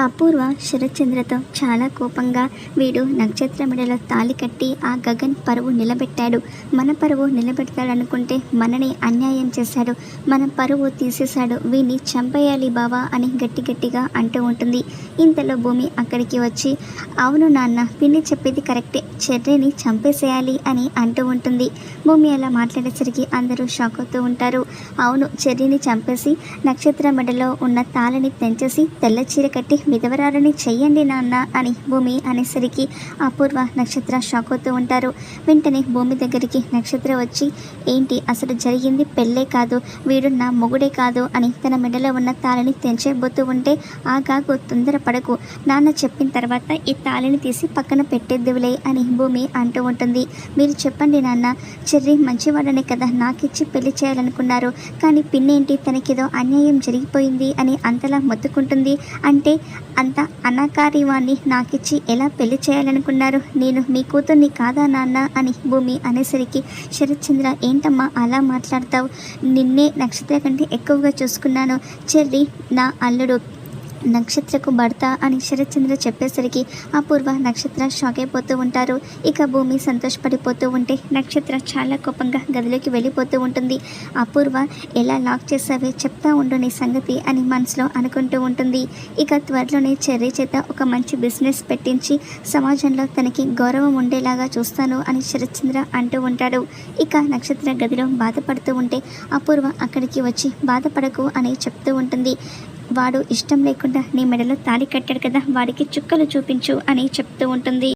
అపూర్వ శరత్చంద్రతో చాలా కోపంగా వీడు నక్షత్ర మెడలో తాళి కట్టి ఆ గగన్ పరువు నిలబెట్టాడు. మన పరువు నిలబెడతాడనుకుంటే మనని అన్యాయం చేశాడు. మన పరువు తీసేశాడు. వీడిని చంపేయాలి బావా అని గట్టి గట్టిగా అంటూ ఉంటుంది. ఇంతలో భూమి అక్కడికి వచ్చి అవును నాన్న పిన్ని చెప్పేది కరెక్టే. చెర్రీని చంపేసేయాలి అని అంటూ ఉంటుంది. భూమి అలా మాట్లాడేసరికి అందరూ షాక్ అవుతూ ఉంటారు. అవును చెర్రీని చంపేసి నక్షత్ర మెడలో ఉన్న తాళని తెంచేసి తెల్ల చీర కట్టి విధవరాలని చెయ్యండి నాన్న అని భూమి అనేసరికి అపూర్వ నక్షత్ర షాక్ అవుతూ ఉంటారు. వెంటనే భూమి దగ్గరికి నక్షత్ర వచ్చి ఏంటి? అసలు జరిగింది పెళ్ళే కాదు వీడు నా మొగుడే కాదు అని తన మెడలో ఉన్న తాళని తెంచేబోతూ ఉంటే ఆగాగు తొందరపడకు నాన్న చెప్పిన తర్వాత ఈ తాళిని తీసి పక్కన పెట్టేద్దువులే అని భూమి అంటూ ఉంటుంది. మీరు చెప్పండి నాన్న చెర్రీ మంచివాడనే కదా నాకిచ్చి పెళ్ళి చేయాలనుకున్నారు. కానీ పిన్నేంటి? తనకేదో అన్యాయం జరిగిపోయింది అని అంతలా మొత్తుకుంటుంది. అంటే అంత అనాకారివాన్ని నాకిచ్చి ఎలా పెళ్ళి చేయాలనుకున్నారు? నేను మీ కూతుర్ని కాదా నాన్న? అని భూమి అనేసరికి శరత్చంద్ర ఏంటమ్మా అలా మాట్లాడతావు? నిన్నే నక్షత్ర కంటే ఎక్కువగా చూసుకున్నాను. చెల్లి నా అల్లుడు నక్షత్రకు భర్త అని శరత్చంద్ర చెప్పేసరికి అపూర్వ నక్షత్ర షాక్ అయిపోతూ ఉంటారు. ఇక భూమి సంతోషపడిపోతూ ఉంటే నక్షత్ర చాలా కోపంగా గదిలోకి వెళ్ళిపోతూ ఉంటుంది. అపూర్వ ఎలా లాక్ చేసావే చెప్తా ఉండు నీ సంగతి అని మనసులో అనుకుంటూ ఉంటుంది. ఇక త్వరలోనే చెర్రీ చేత ఒక మంచి బిజినెస్ పెట్టించి సమాజంలో తనకి గౌరవం ఉండేలాగా చూస్తాను అని శరత్చంద్ర అంటూ ఉంటాడు. ఇక నక్షత్ర గదిలో బాధపడుతూ ఉంటే అపూర్వ అక్కడికి వచ్చి బాధపడకు అని చెప్తూ ఉంటుంది. వాడు ఇష్టం లేకుండా నీ మెడలో తాళి కట్టాడు కదా వాడికి చుక్కలు చూపించు అని చెప్తూ ఉంటుంది.